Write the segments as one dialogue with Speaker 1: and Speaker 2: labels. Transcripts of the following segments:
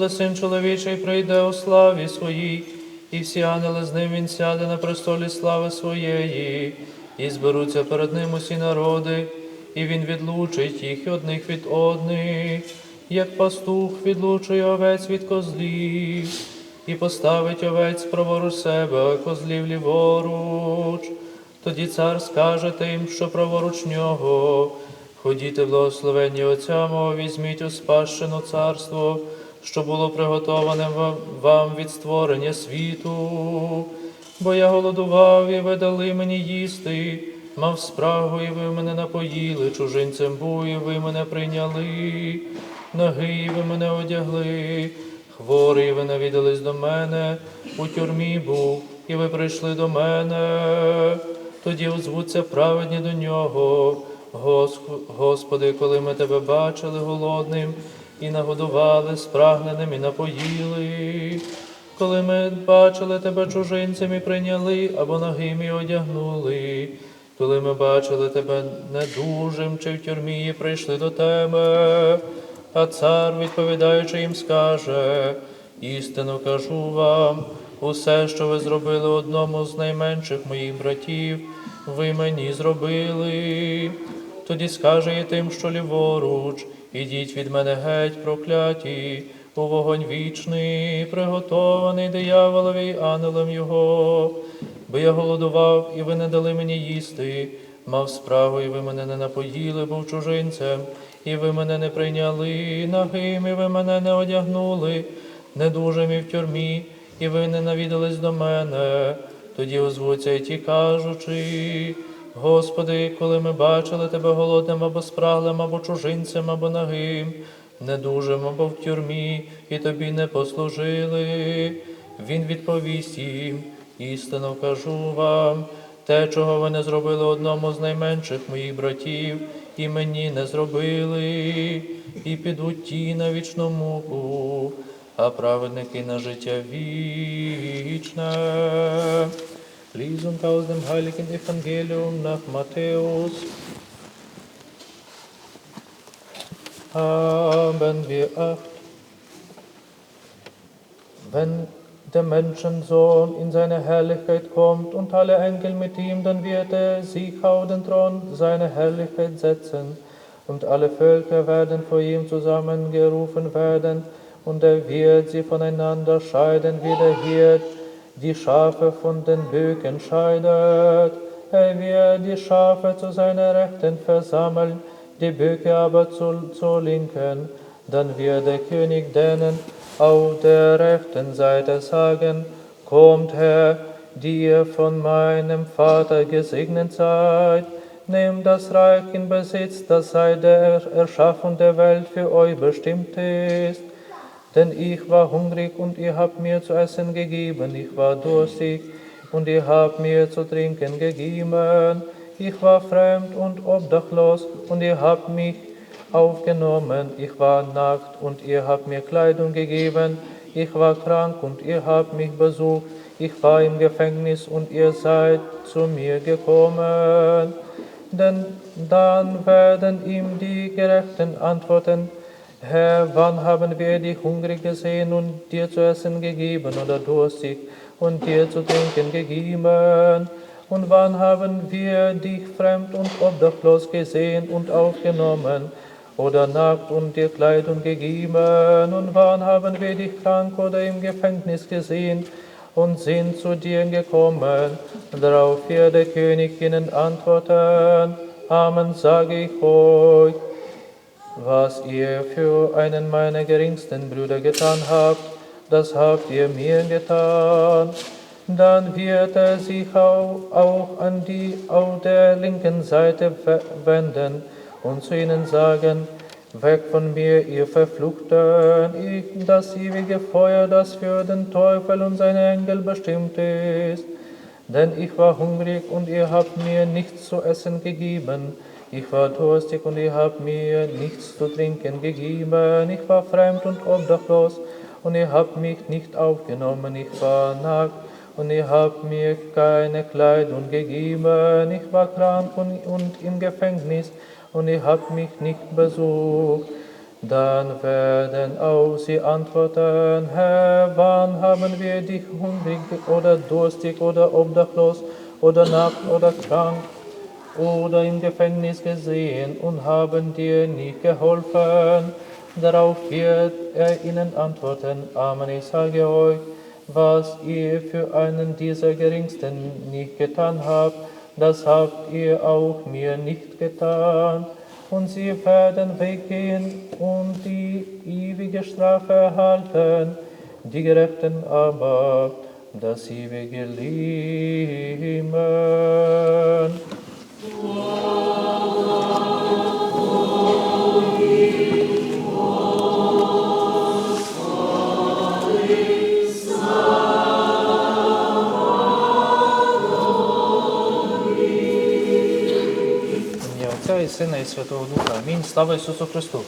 Speaker 1: коли син чоловічий прийде у славі своїй, і всі ангели з ним він сяде на престолі слави своєї, і зберуться перед ним усі народи, і він відлучить їх одних від одних, як пастух відлучує овець від козлів, і поставить овець праворуч себе, а козлів ліворуч. Тоді цар скаже тим, що праворуч нього. Ходіте, благословенні Отця мого, візьміть у спадщину царство, що було приготоване вам від створення світу. Бо я голодував, і ви дали мені їсти, мав спрагу, і ви мене напоїли, чужинцем був, ви мене прийняли, ноги, ви мене одягли, хворий, ви навідались до мене, у тюрмі був, і ви прийшли до мене. Тоді озвуться праведні до нього. Господи, коли ми тебе бачили голодним і нагодували спрагненим і напоїли, коли ми бачили тебе чужинцем і прийняли, або нагим і одягнули, коли ми бачили тебе недужим чи в тюрмі і прийшли до тебе, а цар, відповідаючи їм, скаже, істину кажу вам, усе, що ви зробили одному з найменших моїх братів, ви мені зробили. Тоді скаже і тим, що ліворуч, ідіть від мене геть, прокляті, у вогонь вічний, приготований дияволові ангелам його. Бо я голодував, і ви не дали мені їсти, мав спрагу, і ви мене не напоїли, був чужинцем, і ви мене не прийняли, нагим, і ви мене не одягнули, недужим і в тюрмі, і ви не навідались до мене. Тоді озвуться й ті кажучи, Господи, коли ми бачили Тебе голодним або спраглим, або чужинцем, або нагим, недужим або в тюрмі, і тобі не послужили. Він відповість їм, істину кажу вам, те, чого ви не зробили одному з найменших моїх братів, і мені не зробили, і підуть ті на вічну муку, а праведники на життя вічне. Lesung aus dem heiligen Evangelium nach Matthäus. Haben wir Acht, wenn der Menschensohn in seine Herrlichkeit kommt und alle Engel mit ihm, dann wird er sich auf den Thron seiner Herrlichkeit setzen. Und alle Völker werden vor ihm zusammengerufen werden. Und er wird sie voneinander scheiden, wie der Hirt die Schafe von den Böcken scheidet. Er wird die Schafe zu seiner Rechten versammeln, die Böcke aber zu, zur Linken. Dann wird der König denen auf der rechten Seite sagen, Kommt her, die ihr von meinem Vater gesegnet seid, nehmt das Reich in Besitz, das seit der Erschaffung der Welt für euch bestimmt ist. Denn ich war hungrig und ihr habt mir zu essen gegeben, ich war durstig und ihr habt mir zu trinken gegeben. Ich war fremd und obdachlos und ihr habt mich aufgenommen. Ich war nackt und ihr habt mir Kleidung gegeben. Ich war krank und ihr habt mich besucht. Ich war im Gefängnis und ihr seid zu mir gekommen. Denn dann werden ihm die Gerechten antworten, Herr, wann haben wir dich hungrig gesehen und dir zu essen gegeben oder durstig und dir zu trinken gegeben? Und wann haben wir dich fremd und obdachlos gesehen und aufgenommen oder nackt und dir Kleidung gegeben? Und wann haben wir dich krank oder im Gefängnis gesehen und sind zu dir gekommen? Darauf wird der König ihnen antworten, Amen sage ich euch. Was ihr für einen meiner geringsten Brüder getan habt, das habt ihr mir getan. Dann wird er sich auch, auch an die auf der linken Seite we- wenden und zu ihnen sagen, Weg von mir, ihr Verfluchten, ich, das ewige Feuer, das für den Teufel und seine Engel bestimmt ist. Denn ich war hungrig und ihr habt mir nichts zu essen gegeben. Ich war durstig und ihr habt mir nichts zu trinken gegeben. Ich war fremd und obdachlos und ihr habt mich nicht aufgenommen. Ich war nackt und ihr habt mir keine Kleidung gegeben. Ich war krank und, und im Gefängnis und ihr habt mich nicht besucht. Dann werden auch sie antworten, Herr, wann haben wir dich hungrig oder durstig oder obdachlos oder nackt oder krank oder im Gefängnis gesehen und haben dir nicht geholfen? Darauf wird er ihnen antworten, Amen, ich sage euch, was ihr für einen dieser Geringsten nicht getan habt, das habt ihr auch mir nicht getan. Und sie werden weggehen und die ewige Strafe erhalten, die Gerechten aber das ewige Leben. І Сина і Святого Духа. Амінь. Слава Ісусу Христу.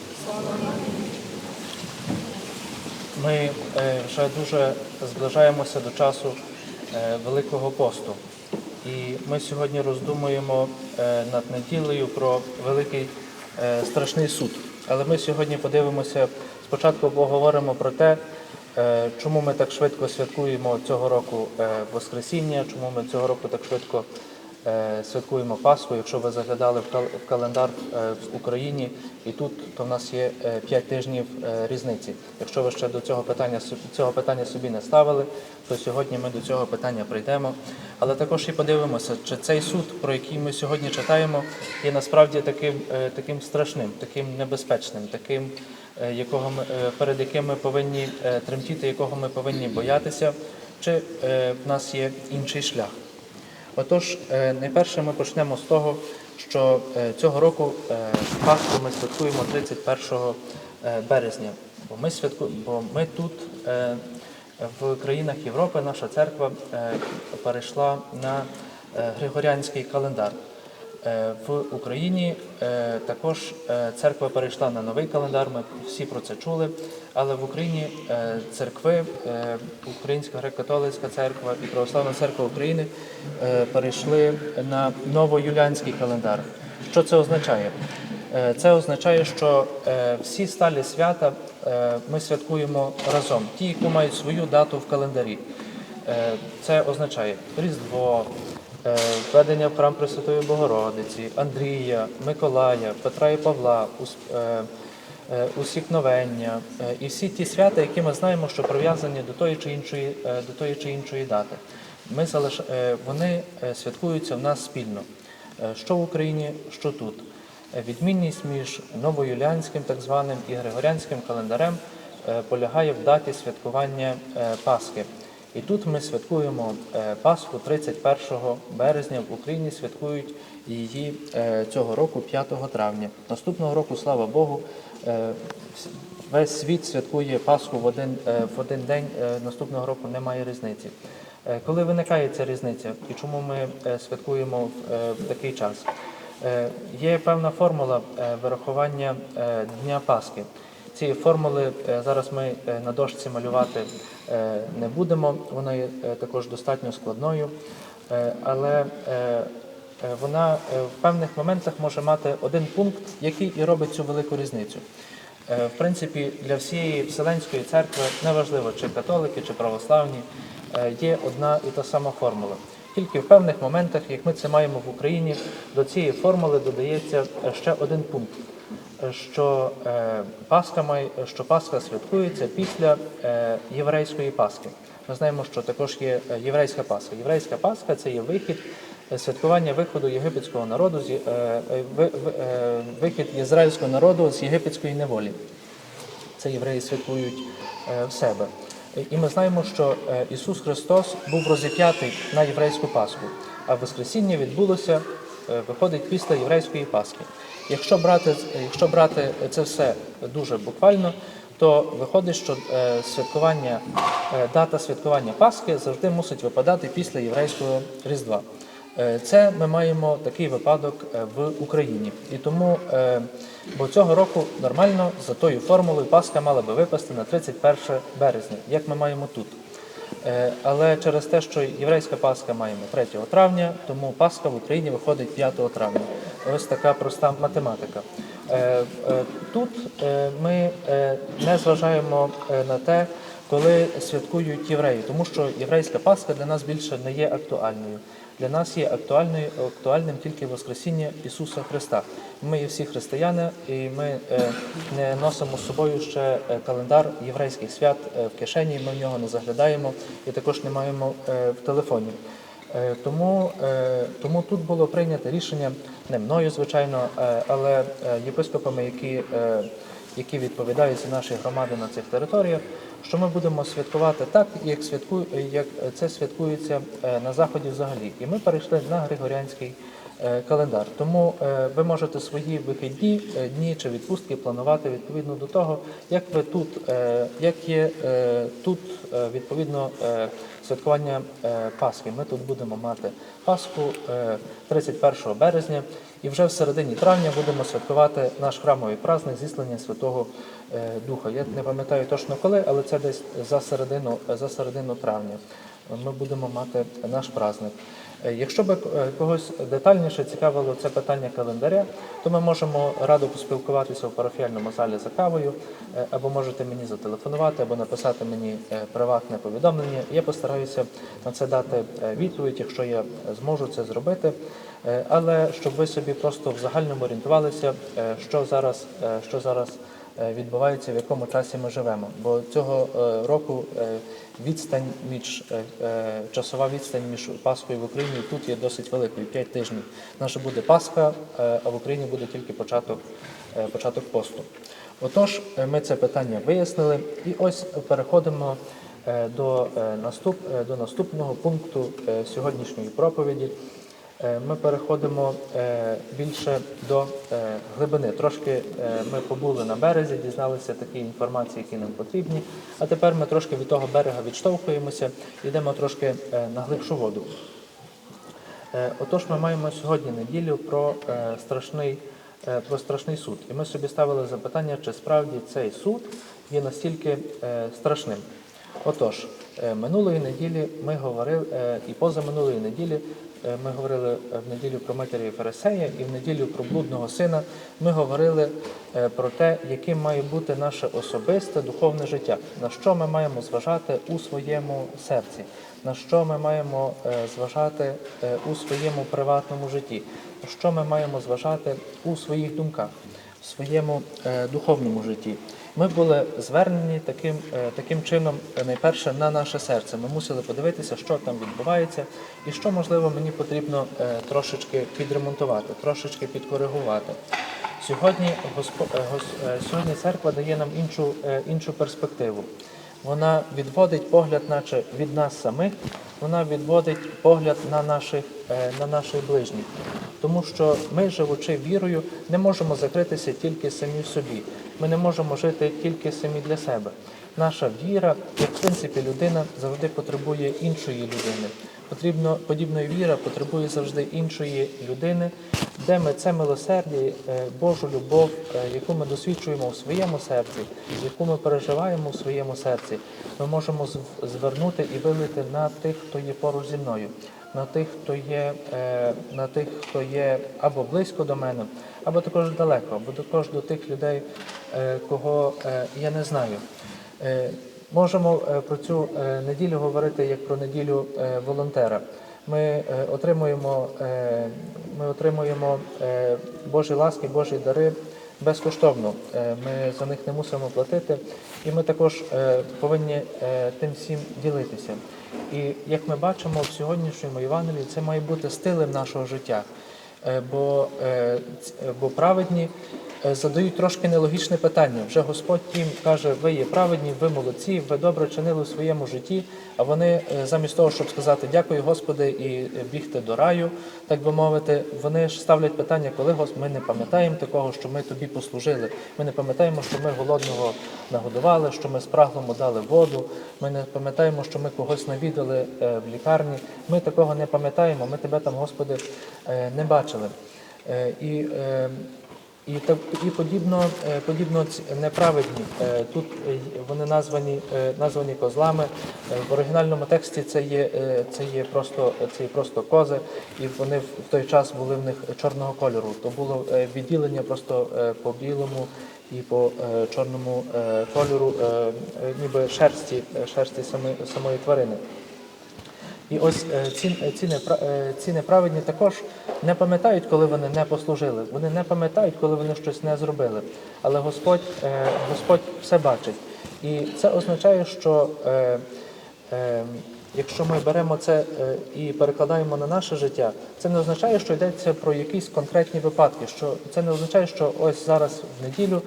Speaker 1: Ми е, вже дуже зближаємося до часу е, Великого посту. І ми сьогодні роздумуємо е, над неділею про великий е, страшний суд. Але ми сьогодні подивимося, спочатку поговоримо про те, е, чому ми так швидко святкуємо цього року Воскресіння, чому ми цього року так швидко святкуємо Пасху. Якщо ви заглядали в календар е, в Україні і тут, то в нас є 5 тижнів е, різниці. Якщо ви ще до цього питання цього питання собі не ставили, то сьогодні ми до цього питання прийдемо. Але також і подивимося, чи цей суд, про який ми сьогодні читаємо, є насправді таким, е, таким страшним, таким небезпечним, таким, е, якого ми, е, перед яким ми повинні е, тремтіти, якого ми повинні боятися, чи е, в нас є інший шлях. Отож, е, найперше ми почнемо з того, що е, цього року е, Пасху ми святкуємо 31 е, березня. Бо ми, святку... бо ми тут, в країнах Європи, наша церква перейшла на Григоріанський календар. Е, В Україні е, також е, церква перейшла на новий календар. Ми всі про це чули. Але в Україні церкви, Українська греко-католицька церква і Православна церква України перейшли на новоюліанський календар. Що це означає? Це означає, що всі сталі свята ми святкуємо разом, ті, які мають свою дату в календарі. Це означає Різдво, введення в храм Пресвятої Богородиці, Андрія, Миколая, Петра і Павла, е, е, усікновення е, і всі ті свята, які ми знаємо, що прив'язані до тої чи іншої, е, до тої чи іншої дати. Ми залиш... е, Вони е, святкуються в нас спільно, Е, що в Україні, що тут. Е, Відмінність між новоюліанським так званим і григоріанським календарем е, полягає в даті святкування е, Пасхи. І тут ми святкуємо е, Пасху 31 березня. В Україні святкують її е, цього року 5 травня. Наступного року, слава Богу, е, весь світ святкує Пасху в один, в один день. Наступного року немає різниці. Коли виникає ця різниця і чому ми святкуємо в, такий час? Є певна формула вирахування Дня Пасхи. Ці формули е, зараз ми е, на дошці малювати е, не будемо. Вона є також достатньо складною, але вона в певних моментах може мати один пункт, який і робить цю велику різницю. В принципі, для всієї Вселенської церкви, неважливо чи католики, чи православні, є одна і та сама формула. Тільки в певних моментах, як ми це маємо в Україні, до цієї формули додається ще один пункт, що е, Пасха має, що Пасха святкується після е, єврейської Пасхи. Ми знаємо, що також є е, єврейська Пасха. Єврейська Пасха це є вихід святкування виходу єгипетського народу вихід ізраїльського народу з єгипетської неволі. Це євреї святкують в себе. І ми знаємо, що е, Ісус Христос був розіп'ятий на єврейську Пасху, а Воскресіння відбулося, е, виходить після єврейської Пасхи. Якщо брати, якщо брати це все дуже буквально, то виходить, що е, святкування, дата святкування Пасхи завжди мусить випадати після єврейського Різдва. Е, Це ми маємо такий випадок е, в Україні. І тому, е, бо цього року нормально за тою формулою Пасха мала би випасти на 31 березня, як ми маємо тут. Але через те, що єврейська Пасха маємо 3 травня, тому Пасха в Україні виходить 5 травня. Ось така проста математика.
Speaker 2: тут ми не зважаємо на те, коли святкують євреї, тому що єврейська Пасха для нас більше не є актуальною. Для нас є актуальною, актуальним тільки Воскресіння Ісуса Христа. Ми є всі християни, і ми е, не носимо з собою ще е, календар єврейських свят е, в кишені. Ми в нього не заглядаємо і також не маємо в телефоні. Тому, тому тут було прийнято рішення не мною, звичайно, але єпископами, які, які відповідають за наші громади на цих територіях, що ми будемо святкувати так, як святку, як це святкується е, на заході взагалі. І ми перейшли на Григоріанський календар. Тому е, ви можете свої вихідні е, дні чи відпустки планувати відповідно до того, як ви тут, е, як є е, тут е, відповідно е, святкування е, Пасхи. Ми тут будемо мати Пасху е, 31 березня, і вже в середині травня будемо святкувати наш храмовий праздник зіслання Святого е, Духа. Я не пам'ятаю точно коли, але це десь за середину, за середину травня. Ми будемо мати наш праздник. Е, Якщо би е, когось детальніше цікавило це питання календаря, то ми можемо радо поспілкуватися в парафіальному залі за кавою, е, або можете мені зателефонувати, або написати мені приватне повідомлення. Я постараюся на це дати відповідь, якщо я зможу це зробити. Але щоб ви собі просто в загальному орієнтувалися, що зараз, що зараз е, відбувається, в якому часі ми живемо. Бо цього е, року е, відстань між часова відстань між Пасхою в Україні тут є досить великою 5 тижнів. Наша буде Пасха, а в Україні буде тільки початок, початок посту. Отож, ми це питання вияснили, і ось переходимо до, наступ, до наступного пункту сьогоднішньої проповіді. Е, Ми переходимо е, більше до е, глибини. Трошки ми побули на березі, дізналися такі інформації, які нам потрібні. А тепер ми трошки від того берега відштовхуємося, йдемо трошки на глибшу воду. Отож, ми маємо сьогодні неділю про страшний, про страшний суд. І ми собі ставили запитання, чи справді цей суд є настільки страшним. Отож, минулої неділі ми говорили, і позаминулої неділі ми говорили е, в неділю про матері Фарисея, і в неділю про блудного сина. Ми говорили е, про те, яким має бути наше особисте духовне життя, на що ми маємо зважати у своєму серці, на що ми маємо е, зважати е, у своєму приватному житті, на що ми маємо зважати у своїх думках, в своєму е, духовному житті. Ми були звернені таким, е, таким чином, е, найперше, на наше серце. Ми мусили подивитися, що там відбувається, і що, можливо, мені потрібно е, трошечки підремонтувати, трошечки підкоригувати. Сьогодні, Госпо... Гос- сьогодні церква дає нам іншу, іншу перспективу. Вона відводить погляд, наче від нас самих, вона відводить погляд на наших, на наших ближніх. Тому що ми, живучи вірою, не можемо закритися тільки самі в собі. Ми не можемо жити тільки самі для себе. Наша віра, як в принципі людина, завжди потребує іншої людини. Потрібно подібна віра потребує завжди іншої людини, де ми це милосердя, е, Божу любов, е, яку ми досвідчуємо в своєму серці, яку ми переживаємо в своєму серці, ми можемо звернути і вилити на тих, хто є поруч зі мною, на тих, хто є, е, на тих, хто є або близько до мене, або також далеко, або також до тих людей, кого е, я не знаю. Е, Можемо е, про цю е, неділю говорити як про неділю е, волонтера. Ми е, отримуємо, е, ми отримуємо е, Божі ласки, Божі дари безкоштовно. Е, Ми за них не мусимо платити, і ми також е, повинні е, тим всім ділитися. І як ми бачимо в сьогоднішньому Євангелії, це має бути стилем нашого життя. Е, Бо, е, е, бо праведні е, задають трошки нелогічне питання. Вже Господь їм каже, ви є праведні, ви молодці, ви добре чинили в своєму житті. А вони е, замість того, щоб сказати дякую, Господи, і е, бігти до раю, так би мовити, вони ж ставлять питання, коли Господь, ми не пам'ятаємо такого, що ми тобі послужили. Ми не пам'ятаємо, що ми голодного нагодували, що ми спраглому дали воду. Ми не пам'ятаємо, що ми когось навідали е, в лікарні. Ми такого не пам'ятаємо. Ми тебе там, Господи, е, не бачили. Е, І е, І так і подібно, е, подібно неправедні. Е, Тут е, вони названі, названі козлами. В оригінальному тексті це є, це є просто це є просто кози, і вони в той час були в них чорного кольору. То було відділення просто по білому і по чорному кольору, ніби шерсті, шерсті самої тварини. І ось е, ці, е, ці, е, ці неправедні також не пам'ятають, коли вони не послужили. Вони не пам'ятають, коли вони щось не зробили. Але Господь, Господь все бачить. І це означає, що е, е, якщо ми беремо це і перекладаємо на наше життя, це не означає, що йдеться про якісь конкретні випадки. Що це не означає, що ось зараз в неділю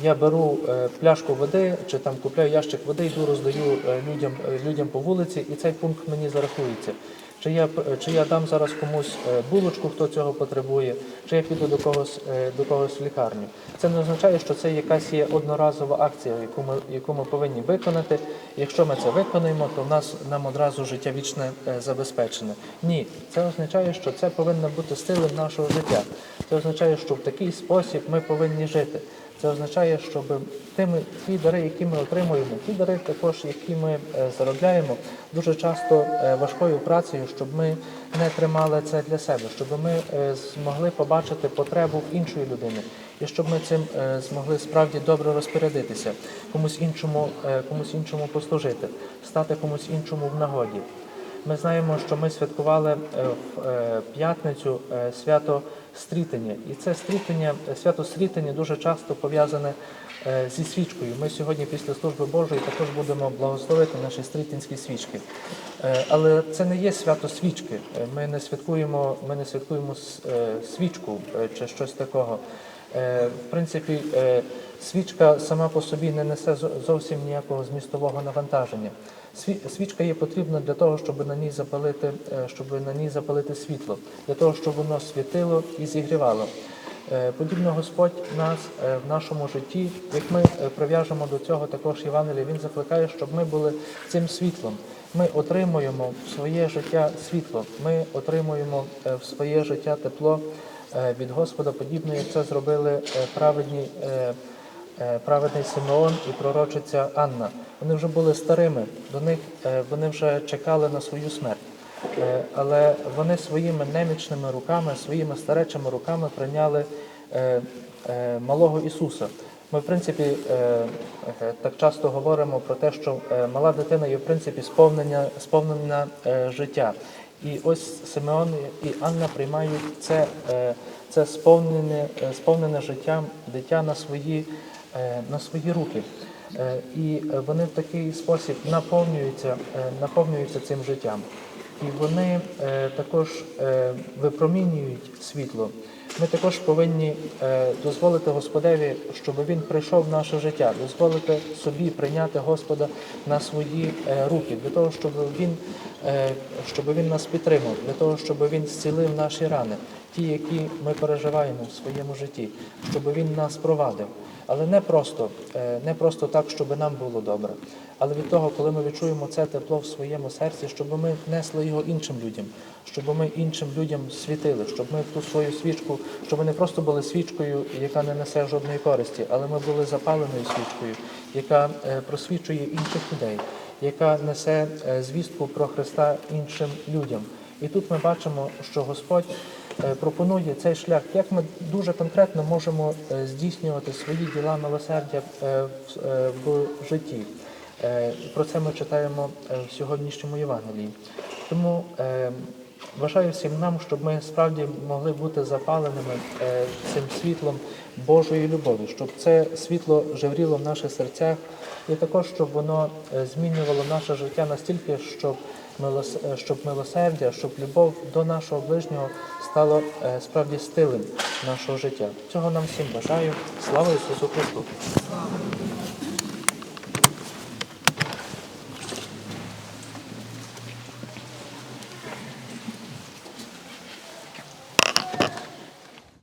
Speaker 2: я беру е, пляшку води чи там купляю ящик води, йду роздаю е, людям, е, людям по вулиці, і цей пункт мені зарахується. Чи я, чи я дам зараз комусь булочку, хто цього потребує, чи я піду до когось, до когось в лікарню. Це не означає, що це якась є одноразова акція, яку ми, яку ми повинні виконати. Якщо ми це виконуємо, то в нас нам одразу життя вічне забезпечене. Ні, це означає, що це повинно бути стилем нашого життя. Це означає, що в такий спосіб ми повинні жити. Це означає, щоб тими ті дари, які ми отримуємо, ті дари також, які ми е, заробляємо, дуже часто е, важкою працею, щоб ми не тримали це для себе, щоб ми е, змогли побачити потребу іншої людини, і щоб ми цим змогли справді добре розпорядитися, комусь іншому, комусь іншому послужити, стати комусь іншому в нагоді. Ми знаємо, що ми святкували е, в е, п'ятницю е, свято стрітення. І це стрітення, свято стрітення дуже часто пов'язане зі свічкою. Ми сьогодні після служби Божої також будемо благословити наші стрітинські свічки. Але це не є свято свічки. Ми не святкуємо, ми не святкуємо свічку чи щось такого. В принципі, свічка сама по собі не несе зовсім ніякого змістового навантаження. Сві- Свічка є потрібна для того, щоб на ній запалити, е, щоб на ній запалити світло, для того, щоб воно світило і зігрівало. Е, Подібно Господь нас е, в нашому житті, як ми прив'яжемо до цього також Євангелія, Він закликає, щоб ми були цим світлом. Ми отримуємо в своє життя світло, ми отримуємо в своє життя тепло від Господа, подібно як це зробили праведні. Е, праведний Симеон і пророчиця Анна. Вони вже були старими, до них е, вони вже чекали на свою смерть. Е, Але вони своїми немічними руками, своїми старечими руками прийняли малого Ісуса. Ми, в принципі, так часто говоримо про те, що мала дитина є в принципі сповнення, е, життя. І ось Симеон і Анна приймають це, це сповнене, сповнене життям дитя на свої, на свої руки. Е, І е, вони в такий спосіб наповнюються, е, наповнюються цим життям. І вони е, також е, випромінюють світло. Ми також повинні е, дозволити Господеві, щоб він прийшов в наше життя, дозволити собі прийняти Господа на свої е, руки, для того, щоб він, е, щоб він нас підтримав, для того, щоб він зцілив наші рани, ті, які ми переживаємо в своєму житті, щоб він нас провадив. Але не просто, е, не просто так, щоб нам було добре, але від того, коли ми відчуємо це тепло в своєму серці, щоб ми несли його іншим людям, щоб ми іншим людям світили, щоб ми ту свою свічку, щоб ми не просто були свічкою, яка не несе жодної користі, але ми були запаленою свічкою, яка е, просвічує інших людей, яка несе е, звістку про Христа іншим людям. І тут ми бачимо, що Господь пропонує цей шлях, як ми дуже конкретно можемо е, здійснювати свої діла милосердя е, в- е, житті. Е, Про це ми читаємо е, в сьогоднішньому Євангелії. Тому е, бажаю всім нам, щоб ми справді могли бути запаленими е, цим світлом Божої любові, щоб це світло жевріло в наших серцях, і також щоб воно е, змінювало наше життя настільки, щоб е, щоб милосердя, щоб любов до нашого ближнього стало е, справді стилем нашого життя. Цього нам всім бажаю. Слава Ісусу Христу!